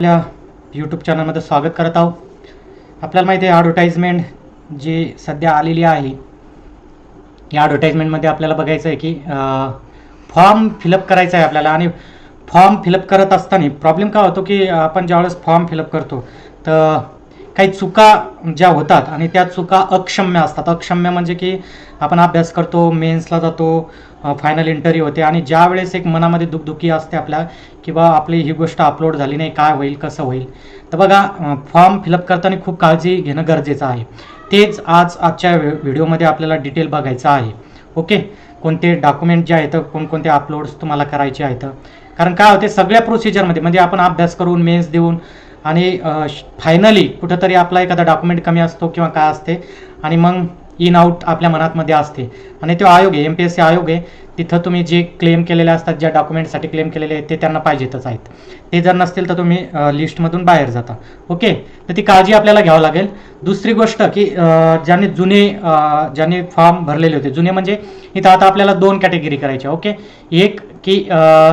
आपल्या यूट्यूब चॅनलमध्ये स्वागत करत आहोत. आपल्याला माहिती आहे ॲडव्हर्टाईजमेंट जी सध्या आलेली आहे या ॲडव्हर्टाईजमेंटमध्ये आपल्याला बघायचं आहे की फॉर्म फिलअप करायचा आहे आपल्याला आणि फॉर्म फिलअप करत असताना प्रॉब्लेम काय होतो की आपण ज्यावेळेस फॉर्म फिलअप करतो तर काही चुका ज्या होतात आणि त्या चुका अक्षम्य असतात. अक्षम्य म्हणजे की आपण अभ्यास करतो मेन्सला जातो फायनल इंटरव्ह्यू होते आणि ज्या वेळेस एक मनामध्ये दुखदुखी असते आपल्या किंवा आपली ही गोष्ट अपलोड झाली नाही काय होईल कसं होईल. तर बघा फॉर्म फिलअप करताना खूप काळजी घेणं गरजेचं आहे. तेच आज आजच्या व्हिडिओमध्ये आपल्याला डिटेल बघायचं आहे. ओके कोणते डॉक्युमेंट जे आहेत कोणकोणते अपलोड्स तुम्हाला करायचे आहेत. कारण काय होते सगळ्या प्रोसिजरमध्ये म्हणजे आपण अभ्यास करून मेन्स देऊन आणि फायनली कुठंतरी आपला एखादा डॉक्युमेंट कमी असतो किंवा काय असते आणि मग इन आउट आपल्या मनातमध्ये असते. आणि तो आयोग आहे एम पी एस सी आयोग आहे. तिथं तुम्ही जे क्लेम केलेले असतात ज्या डॉक्युमेंटसाठी क्लेम केलेले आहेत ते त्यांना पाहिजेतच आहेत. ते जर नसतील तर तुम्ही लिस्टमधून बाहेर जाता. ओके तर ती काळजी आपल्याला घ्यावं लागेल. दुसरी गोष्ट की ज्याने जुने ज्याने फॉर्म भरलेले होते जुने म्हणजे इथं आता आपल्याला दोन कॅटेगरी करायच्या ओके एक की आ,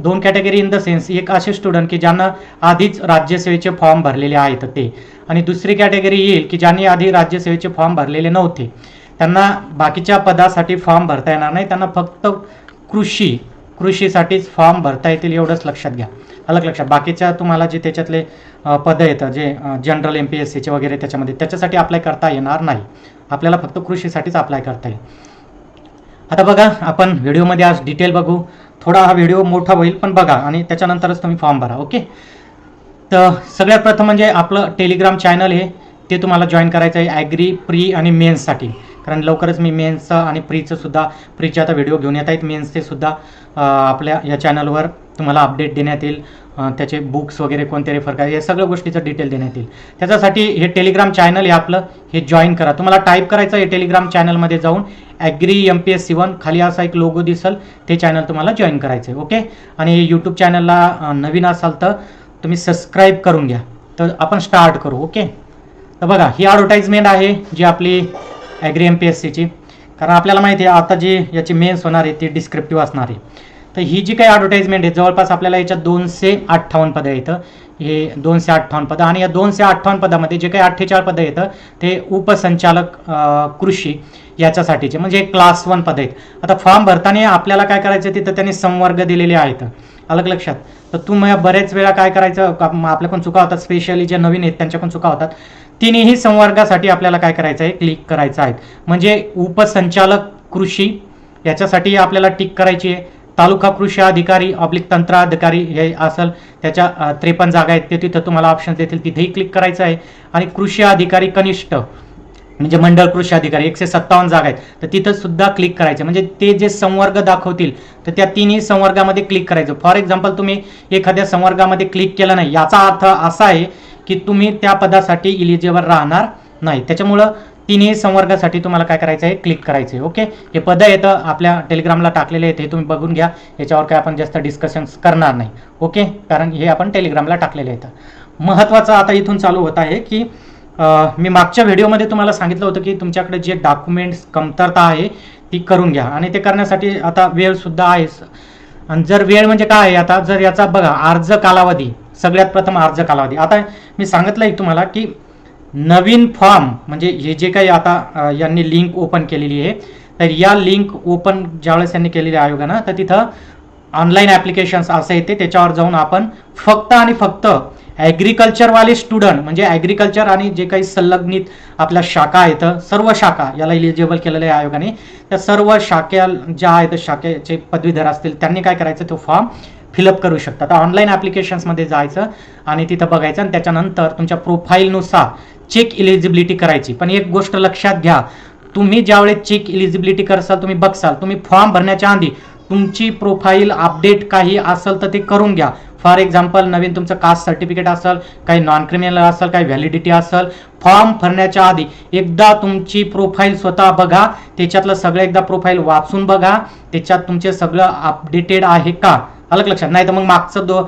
दोन कॅटेगरी इन द सेन्स एक असे स्टुडंट की ज्यांना आधीच राज्यसेवेचे फॉर्म भरलेले आहेत ते. आणि दुसरी कॅटेगरी येईल की ज्यांनी आधी राज्यसेवेचे फॉर्म भरलेले नव्हते. त्यांना बाकीच्या पदासाठी फॉर्म भरता येणार नाही त्यांना फक्त कृषी कृषीसाठीच फॉर्म भरता येतील एवढंच लक्षात घ्या. अलग लक्षात. बाकीच्या तुम्हाला जे त्याच्यातले पदं येतं जे जनरल एम पी एस सीचे वगैरे त्याच्यामध्ये त्याच्यासाठी अप्लाय करता येणार नाही. आपल्याला फक्त कृषीसाठीच अप्लाय करता येईल. आता बघा आपण व्हिडिओमध्ये आज डिटेल बघू. थोडा हा व्हिडिओ मोठा होईल पण बघा आणि त्याच्यानंतरच तुम्ही फॉर्म भरा ओके तर सगळ्यात प्रथम म्हणजे आपलं टेलिग्राम चॅनल आहे ते तुम्हाला जॉईन करायचं आहे ॲग्री प्री आणि मेन्ससाठी कारण लवकरच मी मेन्सचं आणि प्रीचं सुद्धा प्रीचे आता व्हिडिओ घेऊन येत आहेत मेन्सचे सुद्धा आपल्या या चॅनलवर तुम्हाला अपडेट देण्यात येईल. त्याचे बुक्स वगैरे कोणते रेफर करायचे या सगळ्या गोष्टीचं डिटेल देण्यात येईल. त्याच्यासाठी हे टेलिग्राम चॅनल हे आपलं हे जॉईन करा. तुम्हाला टाईप करायचं आहे टेलिग्राम चॅनलमध्ये जाऊन agri M P S C one खाली असा एक लोगो दिसल ते चॅनल तुम्हाला जॉईन करायचं आहे ओके आणि यूट्यूब चॅनलला नवीन असाल तर तुम्ही सबस्क्राईब करून घ्या. तर आपण स्टार्ट करू ओके तर बघा ही ॲडव्हर्टाईजमेंट आहे जी आपली ॲग्री एम पी एस सीची कारण आपल्याला माहिती आहे आता जी याची मेन्स होणार आहे ती डिस्क्रिप्टिव्ह असणार आहे. तर ही जी काही ॲडव्हर्टाईजमेंट आहे जवळपास आपल्याला याच्यात दोनशे अठ्ठावन्न पदं येतं. हे दोनशे अठ्ठावन्न पदं. आणि या दोनशे अठ्ठावन्न पदामध्ये जे काही अठ्ठेचाळीस पदं येतं ते उपसंचालक कृषी याच्यासाठीचे म्हणजे क्लास वन पद आहेत. आता फॉर्म भरताना आपल्याला काय करायचं तिथं त्यांनी संवर्ग दिलेले आहेत. अलग लक्षात. तर तुम्ही बरेच वेळा काय करायचं आपल्याकडून चुका होतात. स्पेशली जे नवीन आहेत त्यांच्याकडून चुका होतात. तिन्ही संवर्गासाठी आपल्याला काय करायचं आहे क्लिक करायचं आहे म्हणजे उपसंचालक कृषी याच्यासाठी आपल्याला टिक करायची आहे. तालुका कृषी अधिकारी ऑब्लिक तंत्राधिकारी हे असेल त्याच्या त्रेपन्न जागा आहेत. ते तिथं तुम्हाला ऑप्शन देतील. तिथेही क्लिक करायचं आहे. आणि कृषी अधिकारी कनिष्ठ म्हणजे मंडळ कृषी अधिकारी एकशे सत्तावन्न जागा आहेत. तर तिथं सुद्धा क्लिक करायचं. म्हणजे ते जे संवर्ग दाखवतील तर त्या तिन्ही संवर्गामध्ये क्लिक करायचं. फॉर एक्झाम्पल तुम्ही एखाद्या संवर्गामध्ये क्लिक केलं नाही. याचा अर्थ असा आहे की तुम्ही त्या पदासाठी इलिजिबल राहणार नाही. त्याच्यामुळं तिन्ही संवर्गासाठी तुम्हाला काय करायचं आहे क्लिक करायचं आहे ओके हे पदं येतं आपल्या टेलिग्रामला टाकलेले आहेत हे तुम्ही बघून घ्या. याच्यावर काय आपण जास्त डिस्कशन्स करणार नाही ओके कारण हे आपण टेलिग्रामला टाकलेले आहेत. महत्त्वाचं आता इथून चालू होत आहे की मी मागच्या व्हिडिओमध्ये तुम्हाला सांगितलं होतं की तुमच्याकडे जे डॉक्युमेंट्स कमतरता आहे ती करून घ्या. आणि ते करण्यासाठी आता वेळसुद्धा आहे. आणि जर वेळ म्हणजे काय आहे आता? जर याचा बघा अर्ज कालावधी सगळ्यात प्रथम अर्ज कालावधी. आता मी सांगितलं आहे तुम्हाला की नवीन फॉर्म म्हणजे हे जे काही आता यांनी लिंक ओपन केलेली आहे तर या लिंक ओपन ज्यावेळेस यांनी केलेली आहे आयोगानं तर तिथं ऑनलाईन ॲप्लिकेशन्स असं येते त्याच्यावर जाऊन आपण फक्त आणि फक्त ॲग्रिकल्चरवाले स्टुडंट म्हणजे ॲग्रिकल्चर आणि जे काही संलग्नित आपल्या शाखा आहेत सर्व शाखा याला इलिजिबल केलेल्या आहे आयोगाने त्या सर्व शाखे ज्या आहेत शाखेचे पदवीधर असतील त्यांनी काय करायचं तो फॉर्म फिलअप करू शकता. तर ऑनलाईन ॲप्लिकेशन्समध्ये जायचं आणि तिथं बघायचं आणि त्याच्यानंतर तुमच्या प्रोफाईलनुसार चेक इलिजिबिलिटी करायची. पण एक गोष्ट लक्षात घ्या तुम्ही ज्यावेळेस चेक इलिजिबिलिटी करसाल तुम्ही बघसाल तुम्ही फॉर्म भरण्याच्या आधी तुमची प्रोफाईल अपडेट काही असेल तर ते करून घ्या. फॉर एक्झाम्पल नवीन तुमचं कास्ट सर्टिफिकेट असेल काही नॉन क्रिमिनल असेल काही व्हॅलिडिटी असेल फॉर्म भरण्याच्या आधी एकदा तुमची प्रोफाईल स्वतः बघा त्याच्यातलं सगळं एकदा प्रोफाईल वाचून बघा त्याच्यात तुमचे सगळं अपडेटेड आहे का? अलग लक्षात. नाही तर मग मागचं दो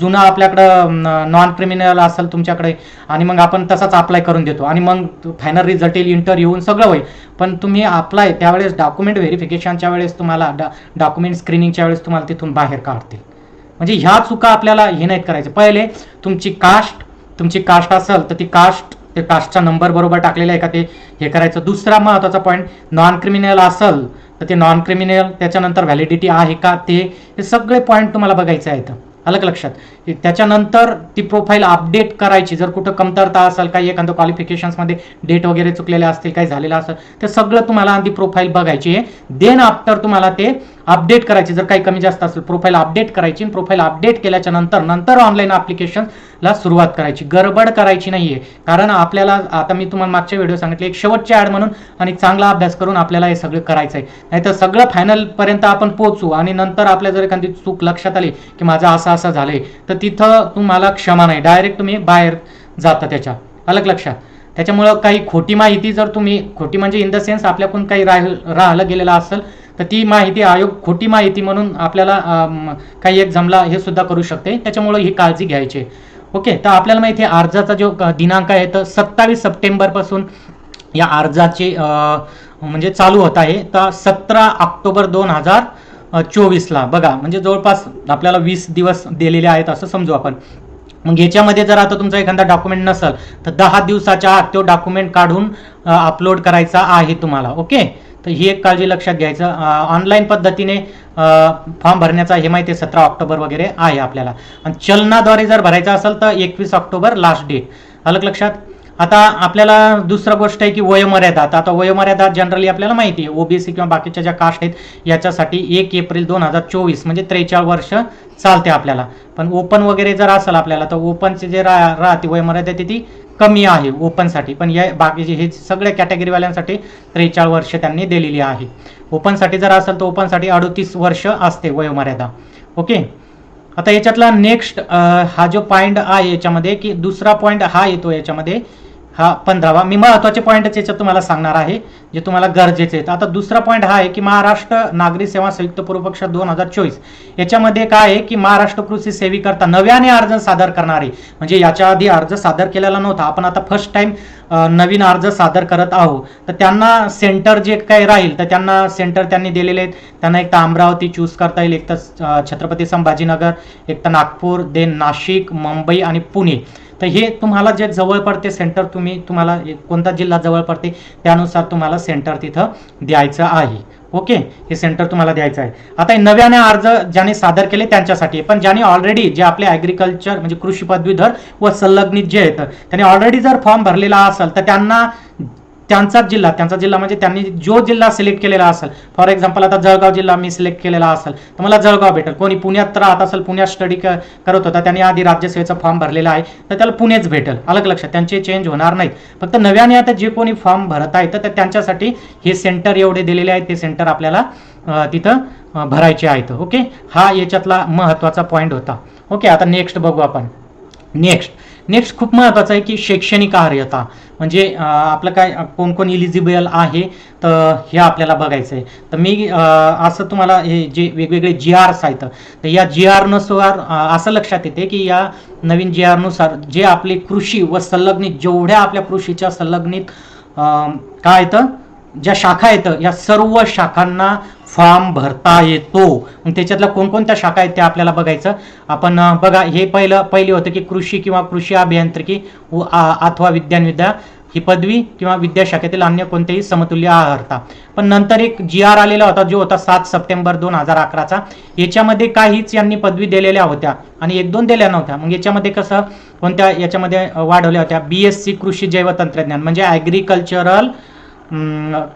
जुनं आपल्याकडं नॉन क्रिमिनल असेल तुमच्याकडे आणि मग आपण तसाच अप्लाय करून देतो. आणि मग फायनल रिझल्ट येईल इंटरव्ह्यू येऊन सगळं होईल. पण तुम्ही अप्लाय त्यावेळेस डॉक्युमेंट व्हेरिफिकेशनच्या वेळेस तुम्हाला डॉक्युमेंट स्क्रीनिंगच्या वेळेस तुम्हाला तिथून बाहेर काढतील. म्हणजे ह्या चुका आपल्याला हे नाहीत करायचं. पहिले तुमची कास्ट तुमची कास्ट असेल तर ती कास्ट ते कास्टचा नंबर बरोबर टाकलेला आहे का ते हे करायचं. दुसरा महत्त्वाचा पॉईंट नॉन क्रिमिनल असेल तर ते नॉन क्रिमिनल त्याच्यानंतर व्हॅलिडिटी आहे का ते हे सगळे पॉईंट तुम्हाला बघायचे आहेत. आलं का लक्षात. त्याच्यानंतर ती प्रोफाईल अपडेट करायची. जर कुठं कमतरता असेल काही एखादं क्वालिफिकेशन्समध्ये डेट वगैरे चुकलेले असतील काही झालेलं असेल ते सगळं तुम्हाला ती प्रोफाईल बघायची आहे. देन आफ्टर तुम्हाला ते अपडेट करायची. जर काही कमी जास्त असेल प्रोफाईल अपडेट करायची प्रोफाईल अपडेट केल्याच्यानंतर नंतर ऑनलाईन ला सुरुवात करायची. गडबड करायची नाहीये. कारण आपल्याला आता मी तुम्हाला मागच्या व्हिडिओ सांगितले एक शेवटची ऍड म्हणून आणि चांगला अभ्यास करून आपल्याला हे सगळं करायचं आहे नाहीतर सगळं फायनल पर्यंत आपण पोहोचू आणि नंतर आपल्या जर एखादी चूक लक्षात आली की माझं असं असं झालंय तर तिथं तुम्हाला क्षमा नाही. डायरेक्ट तुम्ही बाहेर जाता त्याच्या. अलग लक्षात. त्याच्यामुळं काही खोटी माहिती जर तुम्ही खोटी म्हणजे इन द सेन्स आपल्याकडून काही राह राहिलं गेलेलं असेल तर ती माहिती आयोग खोटी माहिती म्हणून आपल्याला काही एक जमला हे सुद्धा करू शकते. त्याच्यामुळं ही काळजी घ्यायची. आहे. ओके तर आपल्याला माहिती आहे अर्जाचा जो दिनांक आहे तर सत्तावीस सप्टेंबरपासून या अर्जाचे म्हणजे चालू होत आहे. तर सतरा ऑक्टोबर दोन हजार चोवीसला बघा म्हणजे जवळपास आपल्याला वीस दिवस दिलेले आहेत असं समजू आपण. मग याच्यामध्ये जर आता तुमचा एखादा डॉक्युमेंट नसेल तर दहा दिवसाच्या आत तो डॉक्युमेंट काढून अपलोड करायचा आहे तुम्हाला ओके तर ही एक काळजी लक्षात घ्यायचं. ऑनलाईन पद्धतीने फॉर्म भरण्याचा हे माहिती सतरा ऑक्टोबर वगैरे आहे आपल्याला. आणि चलनाद्वारे जर भरायचं असेल तर एकवीस ऑक्टोबर लास्ट डेट अलग लक्षात? आता आपल्याला दुसरं गोष्ट आहे की वयोमर्यादा. आता वयोमर्यादा जनरली आपल्याला माहिती आहे. ओबीसी किंवा बाकीच्या ज्या कास्ट आहेत याच्यासाठी एक एप्रिल दोन हजार चोवीस म्हणजे त्रेचाळीस वर्ष चालते आपल्याला. पण ओपन वगैरे जर असेल आपल्याला तर ओपनचे जे रा राहते वयोमर्यादा ती ती कमी आहे ओपनसाठी पण या बाकीचे हे सगळ्या कॅटेगरीवाल्यांसाठी त्रेचाळीस वर्ष त्यांनी दिलेली आहे. ओपनसाठी जर असेल तर ओपनसाठी अडतीस वर्ष असते वयोमर्यादा. ओके आता याच्यातला नेक्स्ट हा जो पॉईंट आहे याच्यामध्ये की दुसरा पॉईंट हा येतो याच्यामध्ये हा पंधरावा. मी महत्त्वाचे पॉईंटच याच्यात तुम्हाला सांगणार आहे जे तुम्हाला गरजेचे आहेत. आता दुसरा पॉईंट हा आहे की महाराष्ट्र नागरी सेवा संयुक्त पूर्वपक्ष दोन हजार चोवीस. याच्यामध्ये काय आहे की महाराष्ट्र कृषी सेविकरता नव्याने अर्ज सादर करणारे. म्हणजे याच्या आधी अर्ज सादर केलेला नव्हता. आपण आता फर्स्ट टाइम नवीन अर्ज सादर करत आहोत. तर त्यांना सेंटर जे काही राहील तर त्यांना सेंटर त्यांनी दिलेले आहेत. त्यांना एक तर अमरावती चूज करता येईल एक तर छत्रपती संभाजीनगर एक तर नागपूर देन नाशिक मुंबई आणि पुणे. तर हे तुम्हाला जे जवळ पडते सेंटर तुम्ही तुम्हाला कोणता जिल्हा जवळ पडते त्यानुसार तुम्हाला सेंटर तिथं द्यायचं आहे. ओके हे सेंटर तुम्हाला द्यायचं आहे. आता हे नव्याने अर्ज ज्याने सादर केले त्यांच्यासाठी पण ज्याने ऑलरेडी जे आपले ॲग्रिकल्चर म्हणजे कृषी पदवीधर व संलग्नित जे आहेत त्यांनी ऑलरेडी जर फॉर्म भरलेला असेल तर त्यांना त्यांचाच जिल्हा त्यांचा जिल्हा म्हणजे त्यांनी जो जिल्हा सिलेक्ट केलेला असेल. फॉर एक्झाम्पल आता जळगाव जिल्हा मी सिलेक्ट केलेला असेल तर मला जळगाव भेटेल. कोणी पुण्यात राहत असेल पुण्यात स्टडी करत होता त्यांनी आधी राज्यसेवेचा फॉर्म भरलेला आहे तर त्याला पुणेच भेटेल. अलग लक्षात त्यांचे चेंज होणार नाहीत. फक्त नव्याने आता जे कोणी फॉर्म भरत आहेत तर त्यांच्यासाठी हे सेंटर एवढे दिलेले आहेत ते सेंटर आपल्याला तिथं भरायचे आहेत. ओके हा याच्यातला महत्त्वाचा पॉईंट होता. ओके आता नेक्स्ट बघू आपण. नेक्स्ट नेक्स्ट खूप महत्त्वाचं आहे की शैक्षणिक अर्हता म्हणजे आपलं काय कोण कोण इलिजिबल आहे तर हे आपल्याला बघायचं आहे तर मी असं तुम्हाला हे जे वेगवेगळे जी आर्स आहेत तर या जी आरनुसार असं लक्षात येते की या नवीन जी आरनुसार जे आपले कृषी व संलग्नित जेवढ्या आपल्या कृषीच्या संलग्नित काय येतं ज्या शाखा आहेत या सर्व शाखांना फॉर्म भरता येतो. मग त्याच्यातल्या कोणकोणत्या शाखा आहेत त्या आपल्याला बघायचं. आपण बघा हे पहिलं पहिली होतं की कृषी किंवा कृषी अभियांत्रिकी व अथवा विज्ञान ही पदवी किंवा विद्याशाखेतील अन्य कोणतेही समतुल्य अर्हता पण नंतर एक जी आर आलेला होता जो होता सात सप्टेंबर दोन हजार अकराचा. याच्यामध्ये काहीच यांनी पदवी दिलेल्या होत्या आणि एक दोन दिल्या नव्हत्या. मग याच्यामध्ये कसं कोणत्या याच्यामध्ये वाढवल्या होत्या? बी एस सी कृषी जैवतंत्रज्ञान म्हणजे ॲग्रिकल्चरल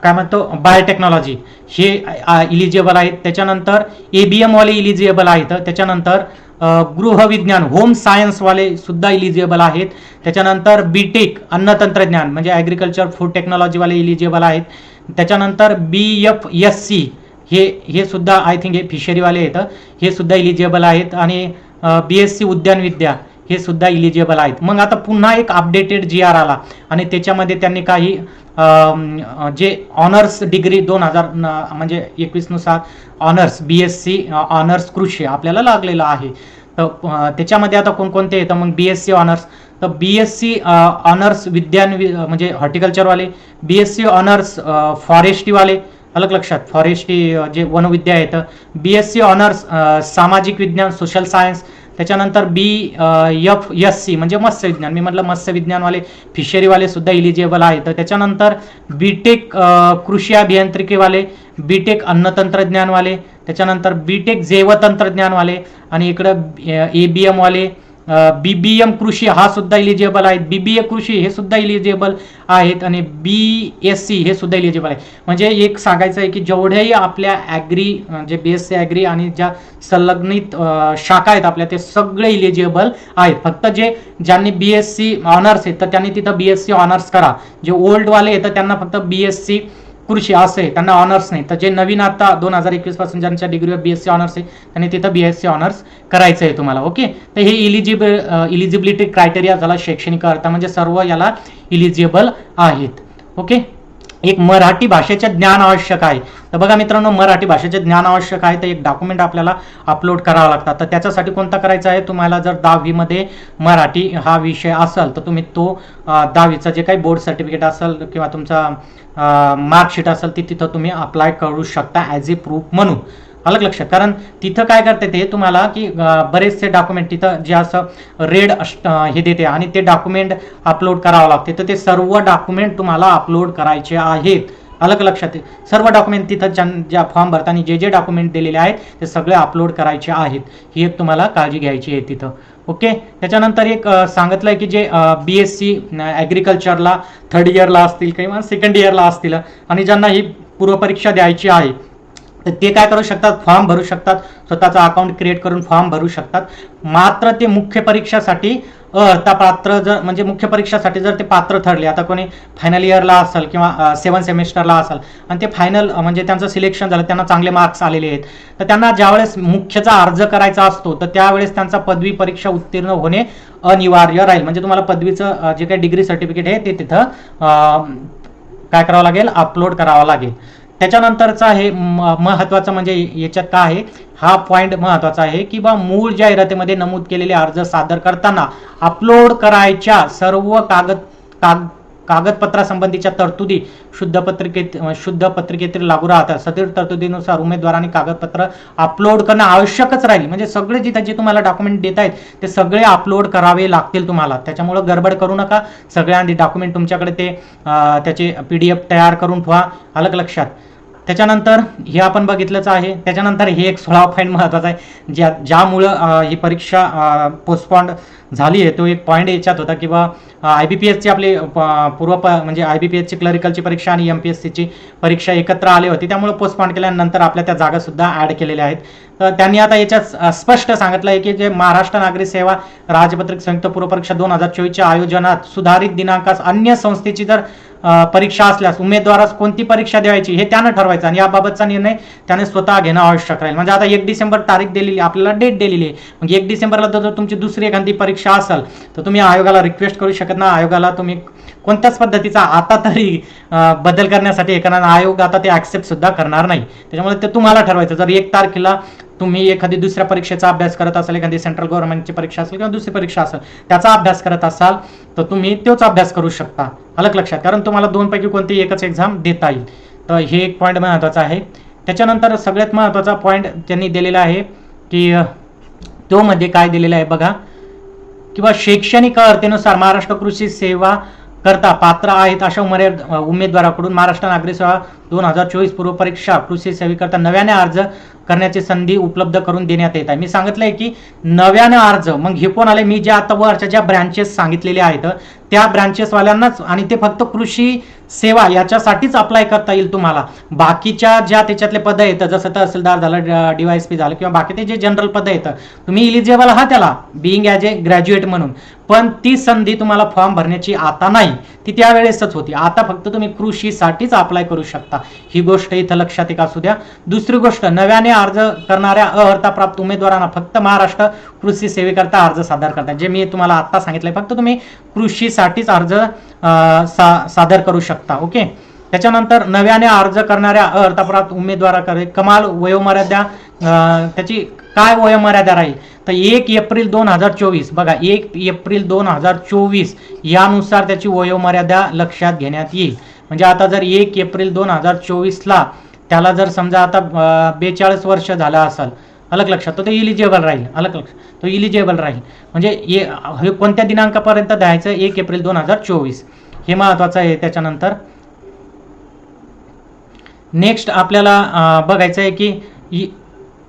काय म्हणतो? बायोटेक्नॉलॉजी हे इलिजिबल आहेत. त्याच्यानंतर ए बी एमवाले इलिजिबल आहेत. त्याच्यानंतर गृहविज्ञान होम सायन्सवाले सुद्धा इलिजिबल आहेत. त्याच्यानंतर बी टेक अन्न तंत्रज्ञान म्हणजे ॲग्रिकल्चर फूड टेक्नॉलॉजीवाले इलिजिबल आहेत. त्याच्यानंतर बी एफ एस सी हे हे सुद्धा आय थिंक हे फिशरीवाले आहेत. हे सुद्धा इलिजिबल आहेत. आणि बी एस सी उद्यानविद्या हे सुद्धा इलिजिबल आहेत. मग आता पुन्हा एक अपडेटेड जी आर आला. आणि त्याच्यामध्ये त्यांनी काही जे ऑनर्स डिग्री दोन हजार म्हणजे एकवीसनुसार honours B S C honours कृषी आपल्याला लागलेलं आहे. तर त्याच्यामध्ये आता कोणकोणते येतं मग बी एस सी ऑनर्स तर बी एस सी ऑनर्स विज्ञान वि- म्हणजे हॉर्टिकल्चरवाले बी एस सी ऑनर्स फॉरेस्टीवाले अलग लक्षात. फॉरेस्टी जे वनविद्या आहेत. बी एस सी ऑनर्स सामाजिक विज्ञान सोशल सायन्स त्याच्यानंतर बी एफ एस सी म्हणजे मत्स्य विज्ञान मी म्हटलं मत्स्य विज्ञानवाले फिशरीवाले सुद्धा इलिजिबल आहेत. त्याच्यानंतर बी टेक कृषी अभियांत्रिकीवाले बी टेक अन्नतंत्रज्ञानवाले त्याच्यानंतर बी टेक जैवतंत्रज्ञानवाले आणि इकडं A B एमवाले B B M कृषी हा सुद्धा इलिजिबल आहेत बी बी कृषी हे सुद्धा इलिजिबल आहेत आणि बी एस सी हे सुद्धा इलिजिबल आहे. म्हणजे एक सांगायचं आहे की जेवढेही आपल्या ॲग्री जे बी एस सी ॲग्री आणि ज्या संलग्नित शाखा आहेत आपल्या ते सगळे इलिजिबल आहेत. फक्त जे ज्यांनी बी एस सी ऑनर्स आहेत तर त्यांनी तिथं बी एस सी ऑनर्स करा. जे ओल्डवाले आहेत तर त्यांना फक्त बी एस सी कृषी असं आहे त्यांना ऑनर्स नाही. तर जे नवीन आता दोन हजार एकवीसपासून ज्यांच्या degree B S C honours आहे त्यांनी तिथं बी एस सी ऑनर्स करायचं आहे तुम्हाला ओके तर हे इलिजिबल इलिजिबिलिटी क्रायटेरिया झाला शैक्षणिक अर्थ म्हणजे सर्व याला इलिजिबल आहेत ओके एक मराठी भाषेचे ज्ञान आवश्यक आहे. तर बघा मित्रांनो मराठी भाषेचे ज्ञान आवश्यक आहे तर एक डॉक्युमेंट आपल्याला अपलोड करावा लागतात तर त्याच्यासाठी कोणता करायचा आहे? तुम्हाला जर दहावीमध्ये मराठी हा विषय असेल तर तुम्ही तो दहावीचं जे काही बोर्ड सर्टिफिकेट असेल किंवा तुमचा मार्कशीट असेल ती तिथं तुम्ही अप्लाय करू शकता ॲज ए प्रूफ म्हणून. अलग लक्षात कारण तिथं काय करते ते तुम्हाला की बरेचसे डॉक्युमेंट तिथं जे असं रेड हे देते आणि ते डॉक्युमेंट अपलोड करावं लागते. तर ते सर्व डॉक्युमेंट तुम्हाला अपलोड करायचे आहेत. अलग लक्षात सर्व डॉक्युमेंट तिथं ज्या ज्या फॉर्म भरताना जे जे डॉक्युमेंट दिलेले आहेत ते सगळे अपलोड करायचे आहेत. ही एक तुम्हाला काळजी घ्यायची आहे तिथं. ओके? त्याच्यानंतर एक सांगितलं आहे की जे बी एस सी ॲग्रिकल्चरला थर्ड इयरला असतील किंवा सेकंड इयरला असतील आणि ज्यांना ही पूर्वपरीक्षा द्यायची आहे तर ते काय करू शकतात? फॉर्म भरू शकतात. स्वतःचा अकाउंट क्रिएट करून फॉर्म भरू शकतात. मात्र ते मुख्य परीक्षासाठी अर्हता पात्र जर म्हणजे मुख्य परीक्षासाठी जर ते पात्र ठरले आता कोणी फायनल इयरला असेल किंवा सेवन सेमिस्टरला असेल आणि ते फायनल म्हणजे त्यांचं सिलेक्शन झालं त्यांना चांगले मार्क्स आलेले आहेत तर त्यांना ज्यावेळेस मुख्यचा अर्ज करायचा असतो तर त्यावेळेस त्यांचा पदवी परीक्षा उत्तीर्ण होणे अनिवार्य राहील. म्हणजे तुम्हाला पदवीचं जे काही डिग्री सर्टिफिकेट आहे ते तिथं काय करावं लागेल? अपलोड करावं लागेल. त्याच्यानंतरचा आहे म- महत्त्वाचं म्हणजे याच्यात काय आहे? हा पॉईंट महत्त्वाचा आहे की बा मूळ जाहिरातीमध्ये नमूद केलेले अर्ज सादर करताना अपलोड करायच्या सर्व कागद काग कागदपत्रासंबंधीच्या तरतुदी शुद्ध पत्रिकेत शुद्ध पत्रिकेतील लागू राहतात. सदर तरतुदीनुसार उमेदवारांनी कागदपत्र अपलोड करणं आवश्यकच राहील. म्हणजे सगळे जिथे जे तुम्हाला डॉक्युमेंट देत आहेत ते सगळे अपलोड करावे लागतील तुम्हाला. त्याच्यामुळं गडबड करू नका. सगळ्यांनी डॉक्युमेंट तुमच्याकडे ते त्याचे पी डी एफ तयार करून ठेवा. अलग लक्षात. त्याच्यानंतर हे आपण बघितलंच आहे. त्याच्यानंतर हे एक सोळा पॉईंट महत्त्वाचा आहे. ज्या ज्यामुळं ही परीक्षा पोस्टपॉन्ड झाली आहे. तो एक पॉईंट याच्यात होता किंवा आय बी पी एसची आपली प- पूर्व प म्हणजे आय बी पी एसची क्लरिकलची परीक्षा आणि एम पी एस सीची परीक्षा एकत्र आली होती. त्यामुळे पोस्टपॉन्ड केल्यानंतर आपल्या त्या जागासुद्धा ॲड केलेल्या आहेत. तर त्यांनी आता याच्यात स्पष्ट सांगितलं आहे की जे महाराष्ट्र नागरी सेवा राजपत्रिक संयुक्त पूर्व परीक्षा दोन हजार चोवीसच्या आयोजनात सुधारित दिनांकास अन्य संस्थेची जर परीक्षा असल्यास उमेदवारास कोणती परीक्षा द्यायची हे त्यानं ठरवायचं आणि याबाबतचा निर्णय त्याने स्वतः घेणं आवश्यक राहील. म्हणजे आता एक डिसेंबर तारीख दिलेली आपल्याला डेट दिलेली आहे. मग एक डिसेंबरला जर तुमची दुसरी एखादी परीक्षा असेल तर तुम्ही आयोगाला रिक्वेस्ट करू शकत ना आयोगाला तुम्ही कोणत्याच पद्धतीचा आता तरी बदल करण्यासाठी हे कारण आयोग आता ते ऍक्सेप्ट सुद्धा करणार नाही. त्याच्यामुळे ते तुम्हाला ठरवायचं. जर एक तारखेला तुम्ही एखादी दुसऱ्या परीक्षेचा अभ्यास करत असाल एखादी सेंट्रल गव्हर्नमेंटची परीक्षा असेल किंवा दुसरी परीक्षा असेल त्याचा अभ्यास करत असाल तर तुम्ही तोच अभ्यास करू शकता. अलग लक्षात. कारण तुम्हाला दोनपैकी कोणती एकच एक्झाम देता येईल. तर हे एक पॉईंट महत्त्वाचा आहे. त्याच्यानंतर सगळ्यात महत्त्वाचा पॉईंट त्यांनी दिलेला आहे की तो मध्ये काय दिलेलं आहे बघा. किंवा शैक्षणिक अर्थेनुसार महाराष्ट्र कृषी सेवा करता पात्र आहेत अशा उमेद उमेदवाराकडून महाराष्ट्र नागरी सेवा दोन हजार चोवीस पूर्व परीक्षा कृषी सेवेकरता नव्याने अर्ज करण्याची संधी उपलब्ध करून देण्यात येत आहे. मी सांगितलंय की नव्यानं अर्ज मग हे कोण आले मी ज्या आता वरच्या ज्या ब्रँचेस सांगितलेल्या आहेत त्या ब्रँचेसवाल्यांनाच आणि ते फक्त कृषी सेवा याच्यासाठीच अप्लाय करता येईल तुम्हाला. बाकीच्या ज्या त्याच्यातले पद आहेत जसं तहसीलदार झालं डीवायस पी झालं किंवा बाकीचे जे जनरल पद आहेत तुम्ही इलिजिबल आहात त्याला बिईंग ॲज ए ग्रॅज्युएट म्हणून. पण ती संधी तुम्हाला फॉर्म भरण्याची आता नाही ती त्यावेळेसच होती. आता फक्त तुम्ही कृषीसाठीच अप्लाय करू शकता. ही गोष्ट इथं लक्षात एक असू द्या. दुसरी गोष्ट नव्याने अर्ज करणाऱ्या अर्हताप्राप्त उमेदवारांना फक्त महाराष्ट्र कृषी सेवेकरता अर्ज सादर करतात जे मी तुम्हाला आता सांगितलंय फक्त तुम्ही कृषी साठीच अर्ज सा सादर करू शकता ओके? त्याच्यानंतर नव्याने अर्ज करणाऱ्या अर्थाप्राप्त उमेदवाराकडे कमाल वयोमर्यादा त्याची काय वयोमर्यादा राहील? तर एक एप्रिल दोन हजार चोवीस बघा एक एप्रिल दोन हजार चोवीस यानुसार त्याची वयोमर्यादा लक्षात घेण्यात येईल. म्हणजे आता जर एक एप्रिल दोन हजार चोवीसला त्याला जर समजा आता बेचाळीस वर्ष झालं असेल अलग लक्षात. तो तो इलिजिबल राहील. अलग लक्षात तो इलिजिबल राहील. म्हणजे ये हे कोणत्या दिनांकापर्यंत द्यायचं? एक एप्रिल दोन हजार चोवीस. हे महत्त्वाचं आहे. त्याच्यानंतर नेक्स्ट आपल्याला बघायचं आहे की इ-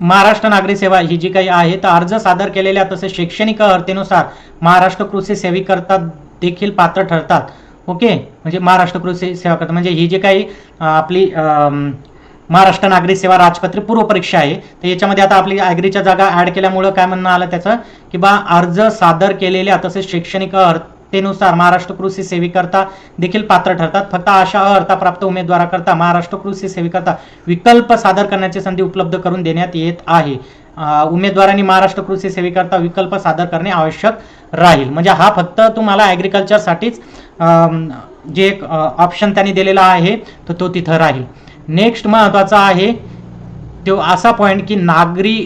महाराष्ट्र नागरी सेवा ही जी काही आहे तर अर्ज सादर केलेल्या तसेच शैक्षणिक अर्हतेनुसार महाराष्ट्र कृषी सेवेकरता देखील पात्र ठरतात. ओके? म्हणजे महाराष्ट्र कृषी सेवा करता म्हणजे ही जी काही आपली महाराष्ट्र नागरी सेवा राजपत्रित पूर्व परीक्षा आहे. तर याच्यामध्ये आता आपली ॲग्रीच्या जागा ऍड केल्यामुळं काय म्हणणं आलं त्याचं? की बा अर्ज सादर केलेल्या तसेच शैक्षणिक अर्हतेनुसार महाराष्ट्र कृषी सेवेकरता देखील पात्र ठरतात. फक्त अशा अर्हता प्राप्त उमेदवाराकरता महाराष्ट्र कृषी सेवेकरता विकल्प सादर करण्याची संधी उपलब्ध करून देण्यात येत आहे. उमेदवारांनी महाराष्ट्र कृषी सेविकर्ता विकल्प सादर करणे आवश्यक राहील. म्हणजे हा फक्त तुम्हाला ॲग्रिकल्चरसाठीच जे एक ऑप्शन त्यांनी दिलेला आहे तर तो तिथं राहील. नेक्स्ट महत्त्वाचा आहे तो असा पॉईंट की नागरी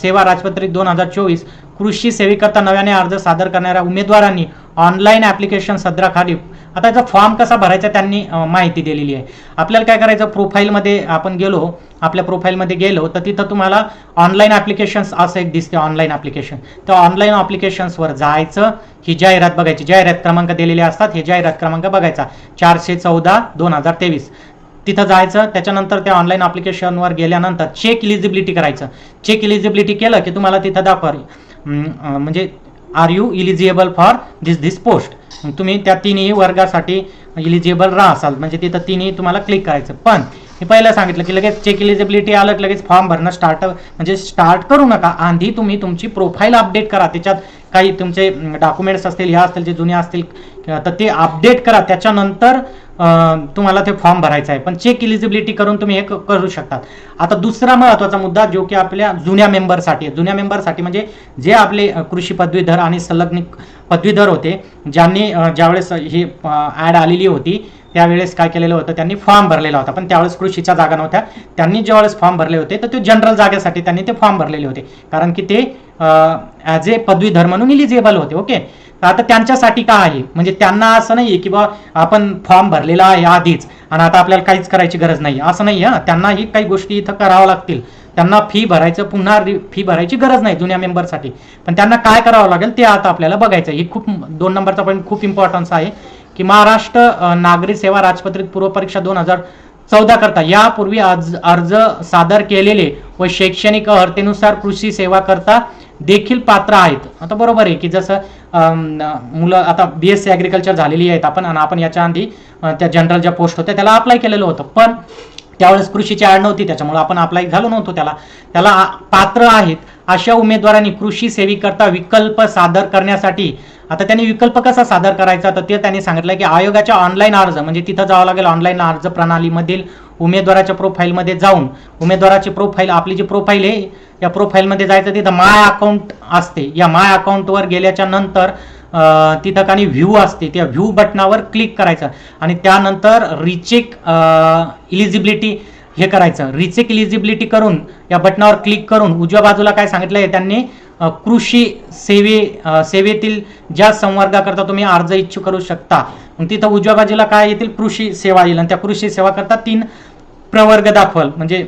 सेवा राजपत्रित दोन हजार चोवीस कृषी सेवेकरता नव्याने अर्ज सादर करणाऱ्या उमेदवारांनी ऑनलाईन ॲप्लिकेशन सदराखाली आता याचा फॉर्म कसा भरायचा त्यांनी माहिती दिलेली आहे. आपल्याला काय करायचं? प्रोफाईलमध्ये आपण गेलो आपल्या प्रोफाईलमध्ये गेलो तर तिथं तुम्हाला ऑनलाईन ॲप्लिकेशन्स असं एक दिसते ऑनलाईन ॲप्लिकेशन तर ऑनलाईन ॲप्लिकेशन्सवर जायचं ही जाहिरात बघायची. जाहिरात क्रमांक दिलेले असतात हे जाहिरात क्रमांक बघायचा. चारशे चौदा दोन हजार तेवीस. तिथं जायचं त्याच्यानंतर त्या ऑनलाईन अप्लिकेशनवर गेल्यानंतर चेक इलिजिबिलिटी करायचं. चेक इलिजिबिलिटी केलं की तुम्हाला तिथं दाखवा म्हणजे are you eligible for this this post तुम्ही त्या तिन्ही वर्गासाठी इलिजिबल राहाल म्हणजे तिथं तिन्ही तुम्हाला क्लिक करायचं. पण मी पहिलं सांगितलं की लगेच चेक इलिजिबिलिटी आलं की लगेच फॉर्म भरणं स्टार्ट म्हणजे स्टार्ट करू नका. आधी तुम्ही तुमची प्रोफाईल अपडेट करा. त्याच्यात काही तुमचे डॉक्युमेंट्स असतील ह्या असतील जे जुने असतील तर ते अपडेट करा. त्याच्यानंतर तुम्हाला ते फॉर्म भरायचा आहे. पण चेक इलिजिबिलिटी करून तुम्ही हे करू शकतात आता दुसरा महत्त्वाचा मुद्दा जो की आपल्या जुन्या मेंबरसाठी जुन्या मेंबरसाठी म्हणजे जे आपले कृषी पदवीधर आणि संलग्न पदवीधर होते. ज्यांनी ज्यावेळेस ही ॲड आलेली होती त्यावेळेस काय केलेलं होतं त्यांनी फॉर्म भरलेला होता. पण त्यावेळेस कृषीच्या जागा नव्हत्या. त्यांनी ज्यावेळेस फॉर्म भरले होते तर ते जनरल जागेसाठी त्यांनी ते फॉर्म भरलेले होते. कारण की ते ॲज ए पदवीधर म्हणून इलिजिबल होते ओके आता त्यांच्यासाठी काय आहे? म्हणजे त्यांना असं नाही की बा आपण फॉर्म भरलेला आहे आधीच आणि आता आपल्याला काहीच करायची गरज नाही असं नाही हां. त्यांनाही काही गोष्टी इथं कराव्या लागतील. त्यांना फी भरायचं पुन्हा फी भरायची गरज नाही जुन्या मेंबरसाठी पण त्यांना काय करावं लागेल ते आता आपल्याला बघायचं ही खूप दोन नंबरचा पॉईंट खूप इम्पॉर्टन्स आहे की महाराष्ट्र नागरी सेवा राजपत्रित पूर्व परीक्षा दोन हजार चौदा करता. यापूर्वी अर्ज अर्ज सादर केलेले व शैक्षणिक अर्हतेनुसार कृषी सेवा करता देखील पात्र आहेत. आता बरोबर आहे की जसं मुलं आता बी एस सी ॲग्रिकल्चर झालेली आहेत आपण आणि आपण याच्या आधी त्या जनरल ज्या पोस्ट होत्या त्याला अप्लाय केलेलं होतं. पण त्यावेळेस कृषीची आड नव्हती त्याच्यामुळे आपण अप्लाय झालो नव्हतो त्याला. त्याला आ- पात्र आहेत अशा उमेदवारांनी कृषी सेवेकरता विकल्प सादर करण्यासाठी आता त्यांनी विकल्प कसा सादर करायचा? तर ते त्यांनी सांगितलं की आयोगाच्या ऑनलाईन अर्ज म्हणजे तिथं जावं लागेल ऑनलाईन अर्ज प्रणालीमधील उमेदवाराच्या प्रोफाईलमध्ये जाऊन उमेदवाराची प्रोफाईल आपली जी प्रोफाईल आहे या प्रोफाईलमध्ये जायचं तिथं माय अकाउंट असते. या माय अकाउंटवर गेल्याच्यानंतर तिथं काही व्ह्यू असते. त्या व्ह्यू बटनावर क्लिक करायचं. आणि त्यानंतर रिचेक इलिजिबिलिटी हे करायचं. रिचेक इलिजिबिलिटी करून या बटनावर क्लिक करून उजव्या बाजूला काय सांगितलं आहे त्यांनी कृषी सेवे सेवेतील ज्या संवर्गाकरता तुम्ही अर्ज इच्छुक करू शकता मग तिथं उजव्या बाजूला काय येतील? कृषी सेवा येईल. आणि त्या कृषी सेवा करता तीन प्रवर्ग दाखवल म्हणजे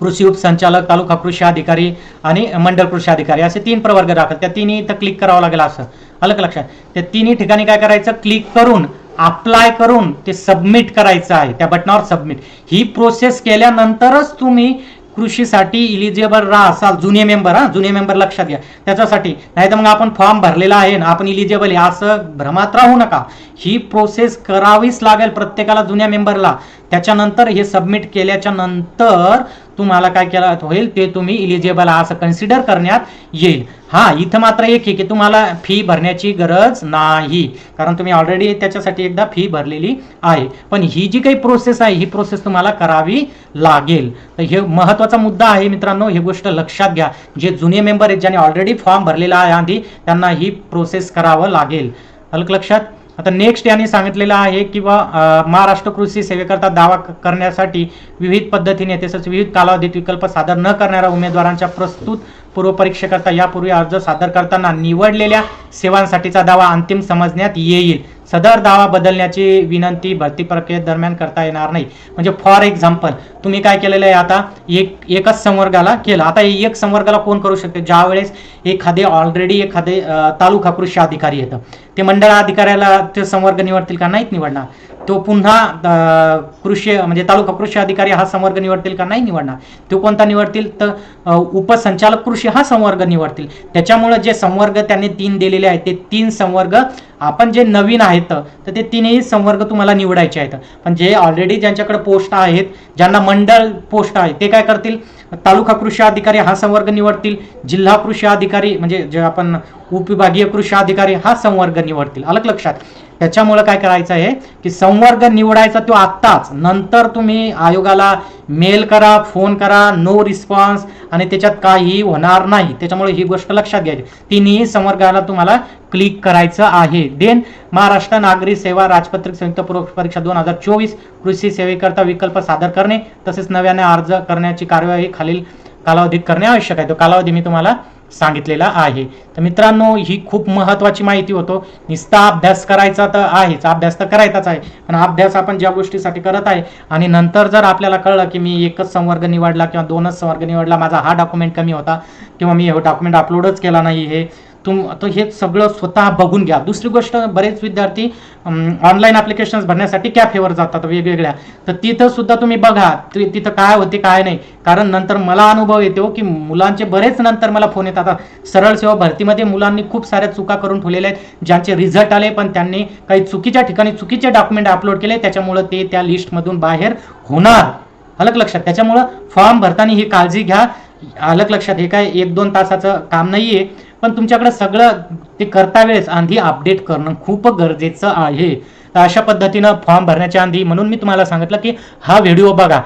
कृषी उपसंचालक तालुका कृषी अधिकारी आणि मंडळ कृषी अधिकारी असे तीन प्रवर्ग दाखल. त्या तिन्ही इथं क्लिक करावं लागेल असं. आलं का लक्षात. त्या तिन्ही ठिकाणी काय करायचं? क्लिक करून अप्लाय करून ते सबमिट करायचं आहे. त्या बटनावर सबमिट ही प्रोसेस केल्यानंतरच तुम्ही कृषीसाठी इलिजिबल राहाल जुने मेंबर हा जुने मेंबर लक्षात घ्या. त्याच्यासाठी नाही तर मग आपण फॉर्म भरलेला आहे ना आपण इलिजिबल आहे. असं भ्रमात राहू नका. ही प्रोसेस करावीच लागेल प्रत्येकाला जुन्या मेंबरला त्याच्यानंतर हे सबमिट केल्याच्यानंतर तुम्हाला काय केलं होईल ते तुम्ही इलिजिबल असं कन्सिडर करण्यात येईल. हा इथं मात्र एक आहे की तुम्हाला फी भरण्याची गरज नाही. कारण तुम्ही ऑलरेडी त्याच्यासाठी एकदा फी भरलेली आहे. पण ही जी काही प्रोसेस आहे ही प्रोसेस तुम्हाला करावी लागेल. तर हे महत्त्वाचा मुद्दा आहे मित्रांनो ही गोष्ट लक्षात घ्या. जे जुने मेंबर आहेत ज्यांनी ऑलरेडी फॉर्म भरलेला आहे आधी त्यांना ही प्रोसेस करावं लागेल. अलग लक्षात? आता नेक्स्ट यांनी सांगितलेलं आहे किंवा महाराष्ट्र कृषी सेवेकरता दावा करण्यासाठी विविध पद्धतीने तसंच विविध कालावधीत विकल्प सादर न करणाऱ्या उमेदवारांच्या प्रस्तुत पूर्वपरीक्षेकरता यापूर्वी अर्ज सादर करताना निवडलेल्या सेवांसाठीचा दावा अंतिम समजण्यात येईल. सदर दावा बदलण्याची विनंती भरती प्रक्रियेदरम्यान करता येणार नाही. म्हणजे फॉर एक्झाम्पल तुम्ही काय केलेलं आहे आता? एक एकच संवर्गाला केलं. आता एक संवर्गाला कोण करू शकते? ज्यावेळेस एखादे ऑलरेडी एखादे तालुका कृषी अधिकारी येतं. ते मंडळ अधिकाऱ्याला ते संवर्ग निवडतील का? नाहीत निवडणार. तो पुन्हा कृषी म्हणजे तालुका कृषी अधिकारी हा संवर्ग निवडतील का? नाही निवडणार. तो कोणता निवडतील? तर उपसंचालक कृषी हा संवर्ग निवडतील. त्याच्यामुळे जे संवर्ग त्यांनी तीन दिलेले आहेत ते तीन संवर्ग आपण जे नवीन आहेत तर ते तीनही संवर्ग तुम्हाला निवडायचे आहेत. पण जे ऑलरेडी ज्यांच्याकडे पोस्ट आहेत ज्यांना मंडळ पोस्ट आहे ते काय करतील? तालुका कृषी अधिकारी हा संवर्ग निवडतील. जिल्हा कृषी अधिकारी म्हणजे जे आपण उपविभागीय कृषी अधिकारी हा संवर्ग निवडतील. अलग लक्षात. त्याच्यामुळे काय करायचं आहे की संवर्ग निवडायचा तो आत्ताच. नंतर तुम्ही आयोगाला मेल करा फोन करा नो रिस्पॉन्स आणि त्याच्यात काहीही होणार नाही. त्याच्यामुळे ही गोष्ट लक्षात घ्यायची. तिन्ही संवर्गाला तुम्हाला क्लिक करायचं आहे. देन महाराष्ट्र नागरी सेवा राजपत्रिक संयुक्त पूर्व परीक्षा दोन हजार चोवीस कृषी सेवेकरता विकल्प सादर करणे तसेच नव्याने अर्ज करण्याची कार्यवाही खालील कालावधीत करणे आवश्यक आहे. तो कालावधी मी तुम्हाला सांगितलेला आहे. तर मित्रांनो ही खूप महत्वाची माहिती होतो. निस्ता अभ्यास करायचा तर आहेच. अभ्यास तर करायचाच आहे. पण अभ्यास आपण ज्या गोष्टीसाठी करत आहे आणि नंतर जर आपल्याला कळलं की मी एकच संवर्ग निवडला किंवा दोनच संवर्ग निवडला माझा हा डॉक्युमेंट कमी होता किंवा मी हे डॉक्युमेंट अपलोडच केला नाही हे तुम तर हे सगळं स्वतः बघून घ्या. दुसरी गोष्ट बरेच विद्यार्थी ऑनलाईन ॲप्लिकेशन्स भरण्यासाठी कॅफेवर जातात वेगवेगळ्या. तर तिथं सुद्धा तुम्ही बघा तिथं काय होते काय नाही. कारण नंतर मला अनुभव येतो की मुलांचे बरेच नंतर मला फोन येतात. आता सरळ सेवा भरतीमध्ये मुलांनी खूप साऱ्या चुका करून ठेवलेल्या आहेत ज्यांचे रिझल्ट आले पण त्यांनी काही चुकीच्या ठिकाणी चुकीचे डॉक्युमेंट अपलोड केले त्याच्यामुळं ते त्या लिस्टमधून बाहेर होणार. अलग लक्षात. त्याच्यामुळं फॉर्म भरताना ही काळजी घ्या. अलग लक्षात. हे काय एक दोन तासाचं काम नाहीये. पण तुमच्याकडे सगळं ते करता वेळेस आधी अपडेट करणं खूप गरजेचं आहे. तर अशा पद्धतीनं फॉर्म भरण्याच्या आधी म्हणून मी तुम्हाला सांगितलं की हा व्हिडिओ बघा.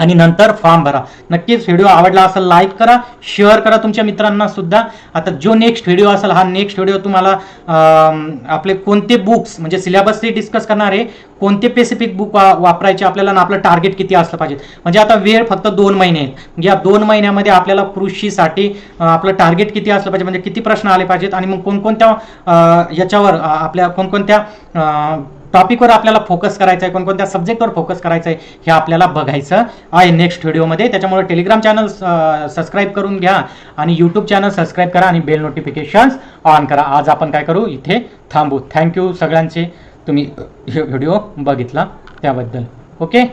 आणि नंतर फॉर्म भरा. नक्कीच व्हिडिओ आवडला असेल लाईक करा शेअर करा तुमच्या मित्रांना सुद्धा. आता जो नेक्स्ट व्हिडिओ असेल हा नेक्स्ट व्हिडिओ तुम्हाला आपले कोणते बुक्स म्हणजे सिलेबस डिस्कस करणार आहे कोणते स्पेसिफिक बुक वापरायचे आपल्याला आपलं टार्गेट किती असलं पाहिजे. म्हणजे आता वेळ फक्त दोन महिने आहेत. म्हणजे या दोन महिन्यामध्ये आपल्याला कृषीसाठी आपलं टार्गेट किती असलं पाहिजे म्हणजे किती प्रश्न आले पाहिजेत आणि मग कोणकोणत्या याच्यावर आपल्या कोणकोणत्या टॉपिकवर आपल्याला फोकस करायचं आहे कोणकोणत्या सब्जेक्टवर फोकस करायचं आहे हे आपल्याला बघायचं आहे नेक्स्ट व्हिडिओमध्ये त्याच्यामुळे टेलिग्राम चॅनल सबस्क्राईब करून घ्या आणि यूट्यूब चॅनल सबस्क्राईब करा आणि बेल नोटिफिकेशन्स ऑन करा. आज आपण काय करू? इथे थांबू. थँक्यू सगळ्यांचे. तुम्ही हे व्हिडिओ बघितला त्याबद्दल. ओके